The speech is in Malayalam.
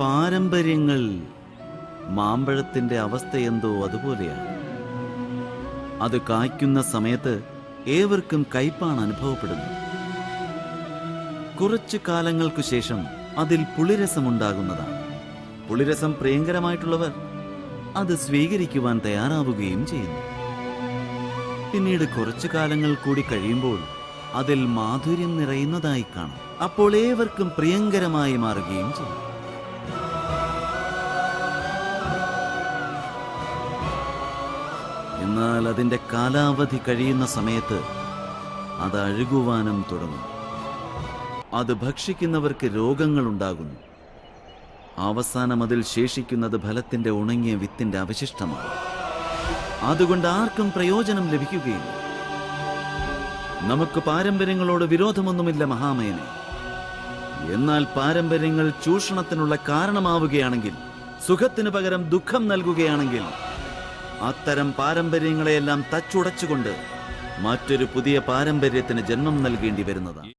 പാരമ്പര്യങ്ങൾ മാമ്പഴത്തിന്റെ അവസ്ഥ എന്തോ അതുപോലെയാണ്. അത് കായ്ക്കുന്ന സമയത്ത് ഏവർക്കും കയ്പാണ് അനുഭവപ്പെടുന്നത്. കുറച്ചു കാലങ്ങൾക്കു ശേഷം അതിൽ പുളിരസമുണ്ടാകുന്നതാണ്. പുളിരസം പ്രിയങ്കരമായിട്ടുള്ളവർ അത് സ്വീകരിക്കുവാൻ തയ്യാറാവുകയും ചെയ്യുന്നു. പിന്നീട് കുറച്ചു കാലങ്ങൾ കൂടി കഴിയുമ്പോൾ അതിൽ മാധുര്യം നിറയുന്നതായി കാണാം. അപ്പോൾ ഏവർക്കും പ്രിയങ്കരമായി മാറുകയും ചെയ്യും. എന്നാൽ അതിന്റെ കാലാവധി കഴിയുന്ന സമയത്ത് അത് അഴുകുവാനും തുടങ്ങും. അത് ഭക്ഷിക്കുന്നവർക്ക് രോഗങ്ങൾ ഉണ്ടാകുന്നു അവസാനം അതിൽ ശേഷിക്കുന്നത് ഫലത്തിന്റെ ഉണങ്ങിയ വിത്തിന്റെ അവശിഷ്ടമാണ്. അതുകൊണ്ട് ആർക്കും പ്രയോജനം ലഭിക്കുകയില്ല. നമുക്ക് പാരമ്പര്യങ്ങളോട് വിരോധമൊന്നുമില്ല മഹാമയനെ. എന്നാൽ പാരമ്പര്യങ്ങൾ ചൂഷണത്തിനുള്ള കാരണമാവുകയാണെങ്കിൽ സുഖത്തിനു പകരം ദുഃഖം നൽകുകയാണെങ്കിൽ അത്തരം പാരമ്പര്യങ്ങളെയെല്ലാം തച്ചുടച്ചുകൊണ്ട് മറ്റൊരു പുതിയ പാരമ്പര്യത്തിന് ജന്മം നൽകേണ്ടി വരുന്നതാണ്.